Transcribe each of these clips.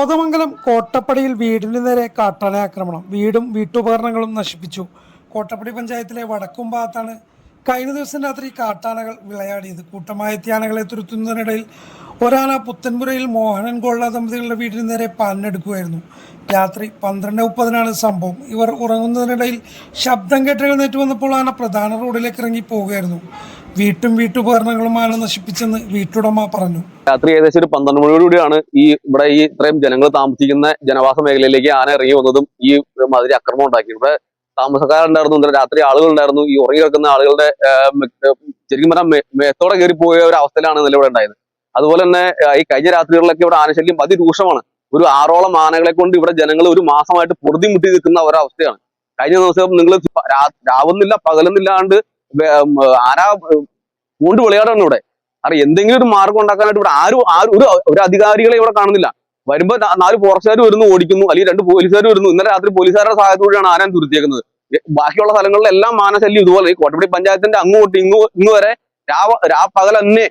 കോതമംഗലം കോട്ടപ്പടിയിൽ വീടിന് നേരെ കാട്ടാന ആക്രമണം. വീടും വീട്ടുപകരണങ്ങളും നശിപ്പിച്ചു. കോട്ടപ്പടി പഞ്ചായത്തിലെ വടക്കും ഭാഗത്താണ് കഴിഞ്ഞ ദിവസം രാത്രി കാട്ടാനകൾ വിളയാടിയത് കൂട്ടമായ എത്തിയാനകളെ തുരുത്തുന്നതിനിടയിൽ ഒരാന പുത്തൻപുരയിൽ മോഹനൻ ഗോള്ള ദമ്പതികളുടെ വീടിന് നേരെ പാഞ്ഞെടുക്കുകയായിരുന്നു രാത്രി പന്ത്രണ്ട് മുപ്പതിനാണ് സംഭവം. ഇവർ ഉറങ്ങുന്നതിനിടയിൽ ശബ്ദം കേട്ട് എഴുന്നേറ്റ് വന്നപ്പോൾ ആന പ്രധാന റോഡിലേക്ക് ഇറങ്ങി പോവുകയായിരുന്നു വീട്ടും വീട്ടുപകരണങ്ങളും ആന നശിപ്പിച്ചെന്ന് വീട്ടുടമ പറഞ്ഞു. രാത്രി ഏകദേശം ഒരു പന്ത്രണ്ട് മണിയോടുകൂടിയാണ് ഈ ഇവിടെ ഈ ഇത്രയും ജനങ്ങൾ താമസിക്കുന്ന ജനവാസ മേഖലയിലേക്ക് ആന ഇറങ്ങി വന്നതും ഈ മാതിരി അക്രമം ഉണ്ടാക്കി ഇവിടെ താമസക്കാരുണ്ടായിരുന്നു. ഇന്നലെ രാത്രി ആളുകൾ ഉണ്ടായിരുന്നു ഈ ഉറങ്ങി കിടക്കുന്ന ആളുകളുടെ ശരിക്കും പറഞ്ഞാൽ മേത്തോടെ കയറി പോയ ഒരു അവസ്ഥയിലാണ് ഇന്നലെ ഇവിടെ ഉണ്ടായത്. അതുപോലെ തന്നെ ഈ കഴിഞ്ഞ രാത്രികളിലൊക്കെ ഇവിടെ ആനശല്യം അതിരൂക്ഷമാണ്. ഒരു ആറോളം ആനകളെ കൊണ്ട് ഇവിടെ ജനങ്ങൾ ഒരു മാസമായിട്ട് പൊറുതി മുട്ടി നിൽക്കുന്ന ഒരവസ്ഥയാണ്. കഴിഞ്ഞ ദിവസം നിങ്ങൾ രാവുന്നില്ല പകലുന്നില്ലാണ്ട് ആന കൊണ്ട് വിളയാടാണ് ഇവിടെ. അറിയാം എന്തെങ്കിലും ഒരു മാർഗം ഉണ്ടാക്കാനായിട്ട് ഇവിടെ ആരും ആരും ഒരു അധികാരികളെ ഇവിടെ കാണുന്നില്ല. വരുമ്പോ നാല് ഫോറസ്റ്റുകാർ വരുന്നു ഓടിക്കുന്നു. അല്ലെങ്കിൽ രണ്ട് പോലീസുകാർ വരുന്നു. ഇന്നലെ രാത്രി പോലീസുകാരുടെ സഹായത്തോടെയാണ് ആന തുരുത്തിയേക്കുന്നത്. ബാക്കിയുള്ള സ്ഥലങ്ങളിലെല്ലാം ആനശല്യം ഇതുപോലെ. കോട്ടപ്പടി പഞ്ചായത്തിന്റെ അങ്ങോട്ട് ഇങ്ങോ ഇങ്ങ് വരെ രാവ രാ പകൽ തന്നെ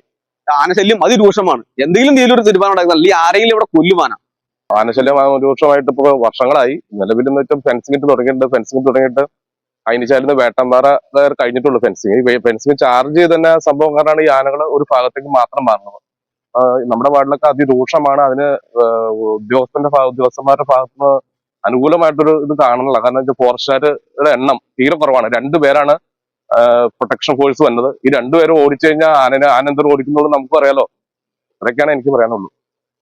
ആനശല്യം അതിരൂക്ഷമാണ്. എന്തെങ്കിലും രീതിയിൽ ഒരു തീരുമാനം ഉണ്ടാക്കുന്നത് അല്ലെങ്കിൽ ആരെങ്കിലും ഇവിടെ കൊല്ലുമാന ആനശല്യം രൂക്ഷമായിട്ട് ഇപ്പൊ വർഷങ്ങളായി. നിലവിൽ എന്ന് വെച്ചാൽ ഫെൻസിംഗ് തുടങ്ങിയിട്ടുണ്ട്. ഫെൻസിംഗ് തുടങ്ങിയിട്ട് അതിന് ശേഷം വേട്ടമ്പാറ കഴിഞ്ഞിട്ടുള്ളൂ ഫെൻസിങ് ഫെൻസിങ് ചാർജ് ചെയ്ത് തന്നെ സംഭവം കാരണമാണ് ഈ ആനകൾ ഒരു ഭാഗത്തേക്ക് മാത്രം മാറുന്നത്. നമ്മുടെ വാർഡിലൊക്കെ അതിരൂക്ഷമാണ്. അതിന് ഉദ്യോഗസ്ഥന്റെ ഉദ്യോഗസ്ഥന്മാരുടെ ഭാഗത്ത് നിന്ന് അനുകൂലമായിട്ടൊരു ഇത് കാണുന്നില്ല. കാരണം വെച്ചാൽ ഫോറസ്റ്റുകാരുടെ എണ്ണം തീരെ കുറവാണ്. രണ്ടുപേരാണ് പ്രൊട്ടക്ഷൻ ഫോഴ്സ് വന്നത്. ഈ രണ്ടുപേരും ഓടിച്ചു കഴിഞ്ഞാൽ ആനനെ ആന എന്തോരം ഓടിക്കുന്നുള്ളൂ നമുക്ക് അറിയാലോ അതൊക്കെയാണ് എനിക്ക് പറയാനുള്ളൂ.